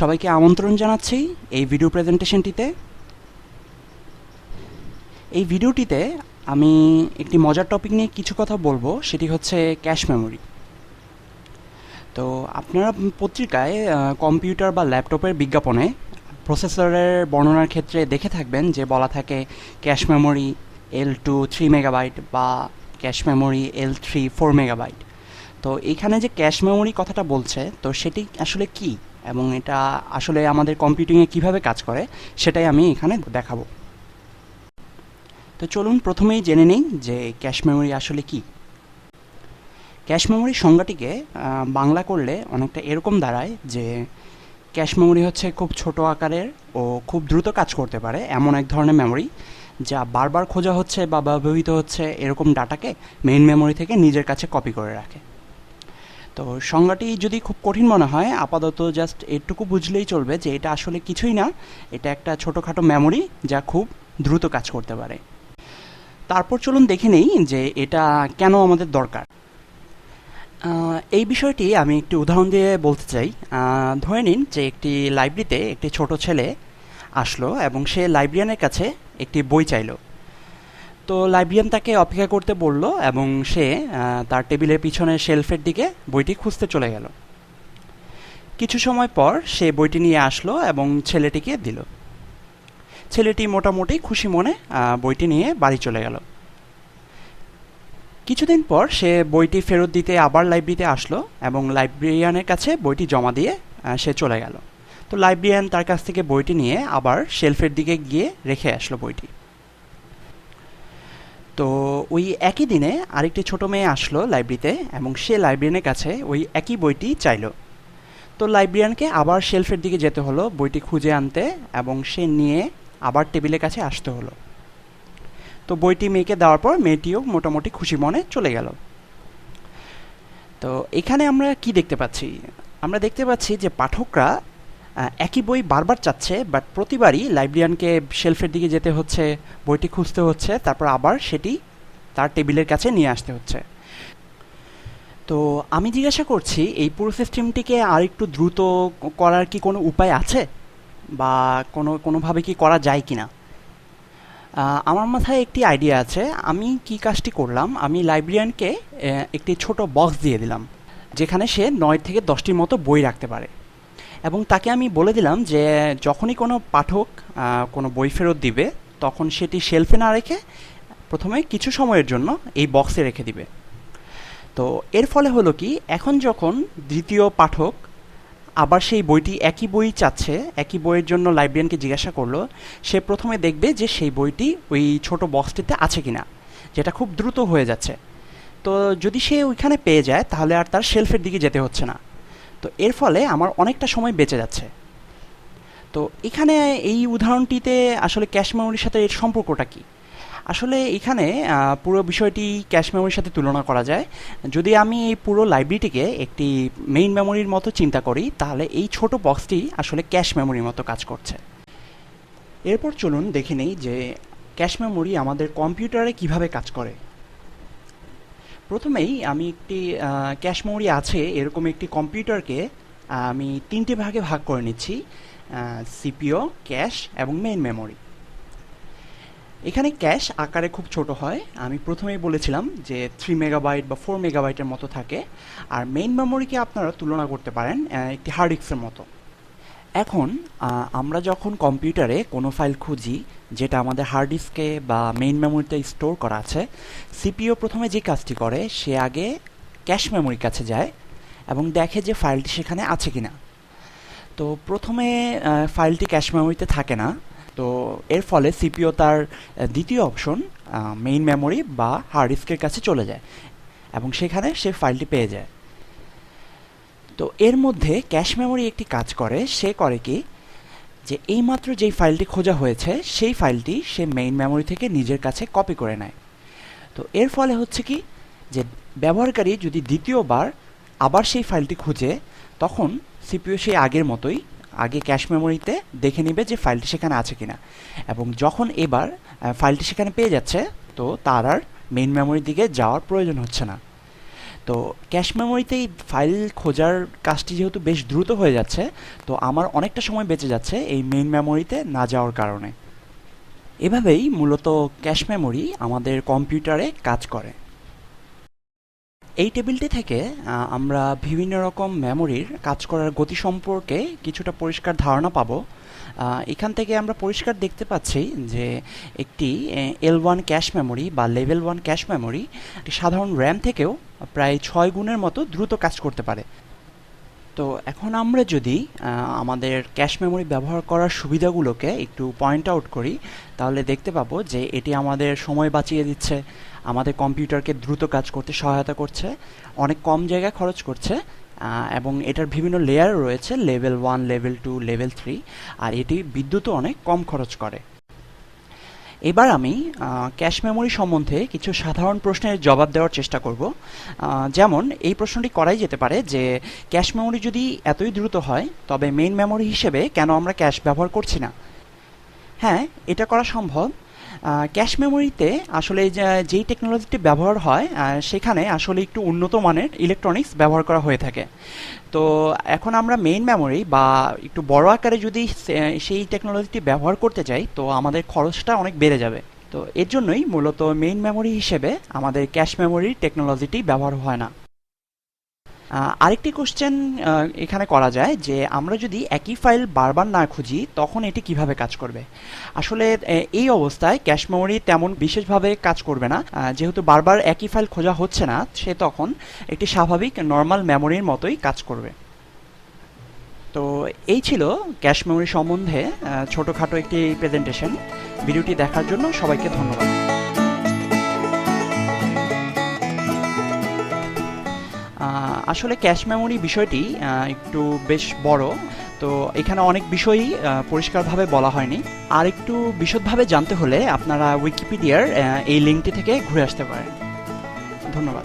সবাইকে আমন্ত্রণ জানাচ্ছি এই ভিডিও প্রেজেন্টেশনটিতে এই ভিডিওটিতে আমি একটি মজার টপিক নিয়ে কিছু কথা বলব, সেটি হচ্ছে ক্যাশ মেমোরি তো আপনারা পত্রিকায় কম্পিউটার বা ল্যাপটপের বিজ্ঞাপনে প্রসেসরের বর্ণনার ক্ষেত্রে দেখে থাকবেন যে বলা থাকে cache memory L two three megabyte বা cache memory L three four megabyte তো এখানে যে ক্যাশ মেমোরি কথাটা বলছে, তো সেটি আসলে কি? এবং এটা আসলে আমাদের কম্পিউটিংয়ে কীভাবে কাজ করে, সেটাই আমি এখানে দেখাবো। তো চলুন প্রথমেই জেনে নিই যে ক্যাশ মেমোরি আসলে কি। ক্যাশ মেমোরির সংজ্ঞাটিকে বাংলা করলে অনেকটা এরকম দাঁড়ায় যে ক্যাশ মেমোরি হচ্ছে খুব ছোট আকারের ও খুব দ্রুত কাজ করতে পারে এমন এক ধরনের মেমোরি যা বারবার খোঁজা হচ্ছে বা ব্যবহৃত হচ্ছে এরকম ডাটাকে মেইন মেমোরি থেকে নিজের কাছে কপি করে রাখে। তো সংজ্ঞাটি যদি খুব কঠিন মনে হয়, আপাতত জাস্ট এটুকু বুঝলেই চলবে যে এটা আসলে কিছুই না। এটা একটা ছোটোখাটো মেমোরি যা খুব দ্রুত কাজ করতে পারে। তারপর চলুন দেখে নেই যে এটা কেন আমাদের দরকার। এই বিষয়টি আমি একটি উদাহরণ দিয়ে বলতে চাই। ধরে নিন যে একটি লাইব্রেরিতে একটি ছোট ছেলে আসলো এবং সে লাইব্রেরিয়ানের কাছে একটি বই চাইলো। তো লাইব্রেরিয়ান তাকে অপেক্ষা করতে বলল এবং সে তার টেবিলের পিছনে শেলফের দিকে বইটি খুঁজতে চলে গেল। কিছু সময় পর সে বইটি নিয়ে আসলো এবং ছেলেটিকে দিল। ছেলেটি মোটামুটি খুশি মনে বইটি নিয়ে বাড়ি চলে গেল। কিছুদিন পর সে বইটি ফেরত দিতে আবার লাইব্রেরিতে আসলো এবং লাইব্রেরিয়ানের কাছে বইটি জমা দিয়ে সে চলে গেল। তো লাইব্রেরিয়ান তার কাছ থেকে বইটি নিয়ে আবার শেলফের দিকে গিয়ে রেখে আসলো বইটি। তো ওই একই দিনে আরেকটি ছোট মেয়ে আসলো লাইব্রেরিতে এবং সে লাইব্রেরিয়ানের কাছে ওই একই বইটি চাইলো। তো লাইব্রেরিয়ানকে আবার শেলফের দিকে যেতে হলো বইটি খুঁজে আনতে এবং সে নিয়ে আবার টেবিলের কাছে আসতে হলো। তো বইটি মেয়েকে দেওয়ার পর মেয়েটিও মোটামুটি খুশি মনে চলে গেল। তো এখানে আমরা কি দেখতে পাচ্ছি? আমরা দেখতে পাচ্ছি যে পাঠকরা একই বই বারবার চাচ্ছে বাট প্রতিবারই লাইব্রেরিয়ানকে শেলফের দিকে যেতে হচ্ছে, বইটি খুঁজতে হচ্ছে, তারপর আবার সেটি তার টেবিলের কাছে নিয়ে আসতে হচ্ছে। তো আমি জিজ্ঞাসা করছি, এই পুরো সিস্টেমটিকে আর একটু দ্রুত করার কি কোনো উপায় আছে? বা কোনো, কোনোভাবে কি করা যায় কি না আমার মাথায় একটি আইডিয়া আছে, আমি কি কাজটি করলাম, আমি লাইব্রেরিয়ানকে একটি ছোট বক্স দিয়ে দিলাম, যেখানে সে নয় থেকে দশটির মতো বই রাখতে পারে। এবং তাকে আমি বলে দিলাম যে, যখনই কোনো পাঠক কোনো বই ফেরত দিবে, তখন সেটি শেলফে না রেখে প্রথমে কিছু সময়ের জন্য এই বক্সে রেখে দিবে। তো এর ফলে হলো কি, এখন যখন দ্বিতীয় পাঠক আবার সেই বইটি একই বই চাচ্ছে, একই বইয়ের জন্য লাইব্রেরিয়ানকে জিজ্ঞাসা করল, সে প্রথমে দেখবে যে সেই বইটি ওই ছোট বক্সটিতে আছে কিনা, যেটা খুব দ্রুত হয়ে যাচ্ছে। তো যদি সে ওইখানে পেয়ে যায়, তাহলে আর তার শেলফের দিকে যেতে হচ্ছে না। তো এর ফলে আমার অনেকটা সময় বেঁচে যাচ্ছে। তো এখানে এই উদাহরণটিতে আসলে ক্যাশ মেমোরির সাথে এর সম্পর্কটা কী? আসলে এখানে পুরো বিষয়টি ক্যাশ মেমোরির সাথে তুলনা করা যায়। যদি আমি এই পুরো লাইব্রেরিটিকে একটি মেইন মেমোরির মতো চিন্তা করি, তাহলে এই ছোট বক্সটি আসলে ক্যাশ মেমোরির মতো কাজ করছে। এরপর চলুন দেখে নেই যে ক্যাশ মেমোরি আমাদের কম্পিউটারে কীভাবে কাজ করে। প্রথমেই আমি একটি ক্যাশ মেমোরি আছে, এরকম একটি কম্পিউটারকে আমি তিনটে ভাগে ভাগ করে নিচ্ছি সিপিও ক্যাশ এবং মেইন মেমোরি এখানে ক্যাশ আকারে খুব ছোট হয়। আমি প্রথমেই বলেছিলাম যে থ্রি মেগাবাইট বা ফোর মেগাবাইটের মতো থাকে। আর মেইন মেমোরিকে আপনারা তুলনা করতে পারেন একটি হার্ড ডিস্কের মতো। এখন আমরা যখন কম্পিউটারে কোনো ফাইল খুঁজি, যেটা আমাদের হার্ড ডিস্কে বা মেইন মেমোরিতে স্টোর করা আছে সিপিও প্রথমে যে কাজটি করে, সে আগে ক্যাশ মেমোরির কাছে যায় এবং দেখে যে ফাইলটি সেখানে আছে কি না তো প্রথমে ফাইলটি ক্যাশ মেমোরিতে থাকে না। তো এর ফলে সিপিও তার দ্বিতীয় অপশন মেইন মেমোরি বা হার্ড ডিস্কের কাছে চলে যায় এবং সেখানে সে ফাইলটি পেয়ে যায়। তো এর মধ্যে ক্যাশ মেমোরি একটি কাজ করে, সে করে কি যে এইমাত্র যেই ফাইলটি খোঁজা হয়েছে, সেই ফাইলটি সে মেইন মেমোরি থেকে নিজের কাছে কপি করে নেয়। তো এর ফলে হচ্ছে কি যে ব্যবহারকারী যদি দ্বিতীয়বার আবার সেই ফাইলটি খুঁজে, তখন সিপিও সেই আগের মতোই আগে ক্যাশ মেমোরিতে দেখে নেবে যে ফাইলটি সেখানে আছে কিনা। এবং যখন এবার ফাইলটি সেখানে পেয়ে যাচ্ছে, তো তার আর মেইন মেমোরির দিকে যাওয়ার প্রয়োজন হচ্ছে না। তো ক্যাশ মেমোরিতেই ফাইল খোঁজার কাজটি যেহেতু বেশ দ্রুত হয়ে যাচ্ছে, তো আমার অনেকটা সময় বেঁচে যাচ্ছে এই মেইন মেমোরিতে না যাওয়ার কারণে। এভাবেই মূলত ক্যাশ মেমোরি আমাদের কম্পিউটারে কাজ করে। এই টেবিলটি থেকে আমরা বিভিন্ন রকম মেমোরির কাজ করার গতি সম্পর্কে কিছুটা পরিষ্কার ধারণা পাবো। এখান থেকে আমরা পরিষ্কার দেখতে পাচ্ছি যে একটি এল ওয়ান ক্যাশ মেমোরি বা লেভেল ওয়ান ক্যাশ মেমোরি একটি সাধারণ র্যাম থেকেও প্রায় ছয় গুণের মতো দ্রুত কাজ করতে পারে। তো এখন আমরা যদি আমাদের ক্যাশ মেমোরি ব্যবহার করার সুবিধাগুলোকে একটু পয়েন্ট আউট করি, তাহলে দেখতে পাবো যে এটি আমাদের সময় বাঁচিয়ে দিচ্ছে। আমাদের কম্পিউটারকে দ্রুত কাজ করতে সহায়তা করছে, অনেক কম জায়গায় খরচ করছে এবং এটার বিভিন্ন লেয়ার রয়েছে level one level two level three আর এটি বিদ্যুৎও অনেক কম খরচ করে। এবার আমি ক্যাশ মেমোরি সম্বন্ধে কিছু সাধারণ প্রশ্নের জবাব দেওয়ার চেষ্টা করব। যেমন, এই প্রশ্নটি করাই যেতে পারে যে ক্যাশ মেমোরি যদি এতই দ্রুত হয়, তবে মেইন মেমোরি হিসেবে কেন আমরা ক্যাশ ব্যবহার করছি না? হ্যাঁ এটা করা সম্ভব। ক্যাশ মেমোরিতে আসলে যেই টেকনোলজিটি ব্যবহার হয় সেখানে আসলে একটু উন্নত মানের ইলেকট্রনিক্স ব্যবহার করা হয়ে থাকে। তো এখন আমরা মেইন মেমোরি বা একটু বড় আকারে যদি সেই টেকনোলজিটি ব্যবহার করতে চাই তো আমাদের খরচটা অনেক বেড়ে যাবে। তো এর জন্যই মূলত মেইন মেমোরি হিসেবে আমাদের ক্যাশ মেমোরির টেকনোলজিটি ব্যবহার হয় না। আরেকটি কোশ্চেন এখানে করা যায় যে আমরা যদি একই ফাইল বারবার না খুঁজি, তখন এটি কীভাবে কাজ করবে? আসলে এই অবস্থায় ক্যাশ মেমোরি তেমন বিশেষভাবে কাজ করবে না। যেহেতু বারবার একই ফাইল খোঁজা হচ্ছে না, সে তখন একটি স্বাভাবিক নর্মাল মেমোরির মতোই কাজ করবে। তো এই ছিল ক্যাশ মেমোরি সম্বন্ধে ছোটোখাটো একটি প্রেজেন্টেশন ভিডিওটি দেখার জন্য সবাইকে ধন্যবাদ। আসলে ক্যাশ মেমোরি বিষয়টি একটু বেশ বড়। তো এখানে অনেক বিষয়ই পরিষ্কারভাবে বলা হয়নি। আর একটু বিশদভাবে জানতে হলে আপনারা উইকিপিডিয়ার এই লিঙ্কটি থেকে ঘুরে আসতে পারেন। ধন্যবাদ